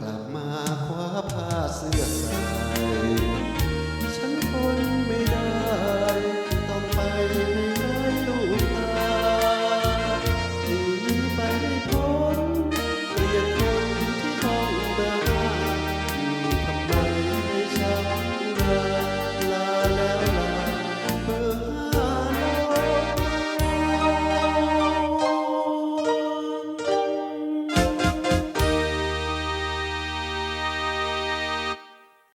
กลับมาคว้าผ้าเสื้อใส่